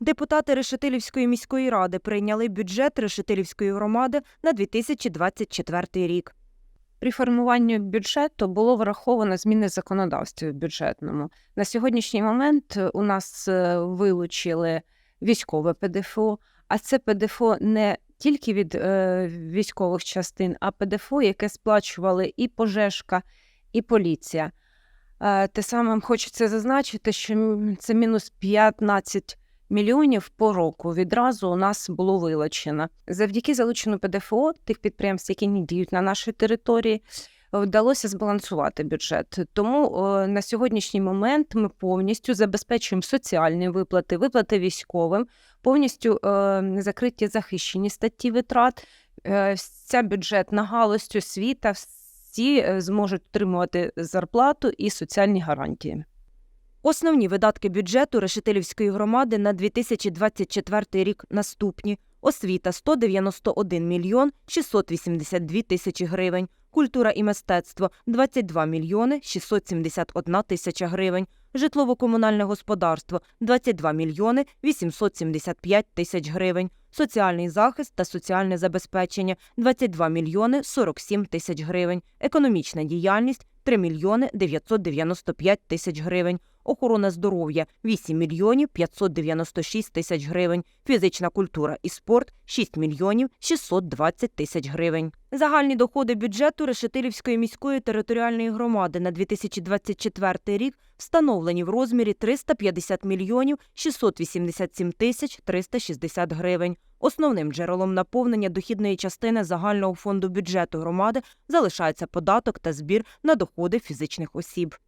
Депутати Решетилівської міської ради прийняли бюджет Решетилівської громади на 2024 рік. При формуванні бюджету було враховано зміни в бюджетному. На сьогоднішній момент е, у нас е, вилучили військове ПДФО, а це ПДФО не тільки від е, військових частин, а ПДФО, яке сплачували і пожежка, і поліція. Е, те саме хочеться зазначити, що це мінус 15 мільйонів по року відразу у нас було вилучено. Завдяки залученню ПДФО тих підприємств, які не діють на нашій території, е, вдалося збалансувати бюджет. Тому е, на сьогоднішній момент ми повністю забезпечуємо соціальні виплати, виплати військовим, повністю е, закриті захищені статті витрат. Е, Вся бюджетна галузь освіта, всі е, зможуть отримувати зарплату і соціальні гарантії. Основні видатки бюджету Решетилівської громади на 2024 рік наступні. Освіта 191 мільйон 682 тисячі гривень, культура і мистецтво 22 мільйони 671 тисяча гривень, житлово-комунальне господарство 22 мільйони 875 тисяч гривень, соціальний захист та соціальне забезпечення 22 мільйони 47 тисяч гривень, економічна діяльність 3 мільйони 995 тисяч гривень, охорона здоров'я 8 мільйонів 596 тисяч гривень, фізична культура і спорт 6 мільйонів 620 тисяч гривень. Загальні доходи бюджету Решетилівської міської територіальної громади на 2024 рік встановлені в розмірі 350 мільйонів 687 тисяч 360 гривень. Основним джерелом наповнення дохідної частини загального фонду бюджету громади залишається податок та збір на доходи фізичних осіб.